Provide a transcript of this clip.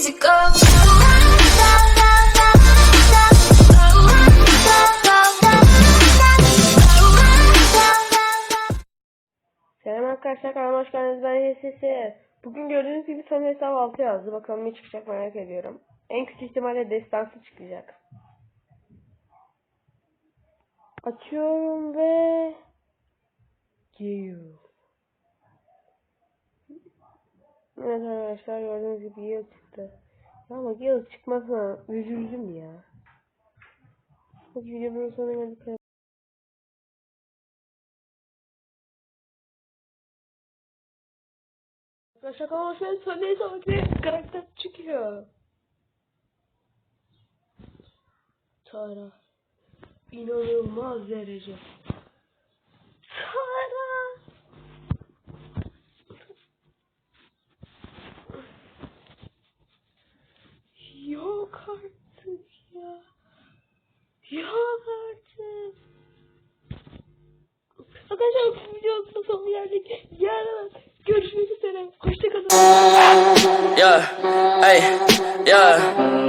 easy. Selam arkadaşlar kanalıma hoş geldiniz ben HSS. Bugün gördüğünüz gibi son hesap 6 yazdı. Bakalım ne çıkacak merak ediyorum. En kötü ihtimalle destansı çıkacak. Açıyorum ve... Gale. Evet arkadaşlar gördüğünüz gibi Gale çıktı. Ya ama Gale çıkmazsa üzüldüm ya. Hadi videonun sonuna geldik. Arkadaşlar kanalıma hoş geldiniz. Son hesap bir karakter çıkıyor. Tara. İnanılmaz derece. Tara. Yok artık ya. Yok artık. Arkadaşlar bu videonun sonuna geldik. Yarın görüşmek üzere. Hoşçakalın. Yeah, hey, yeah.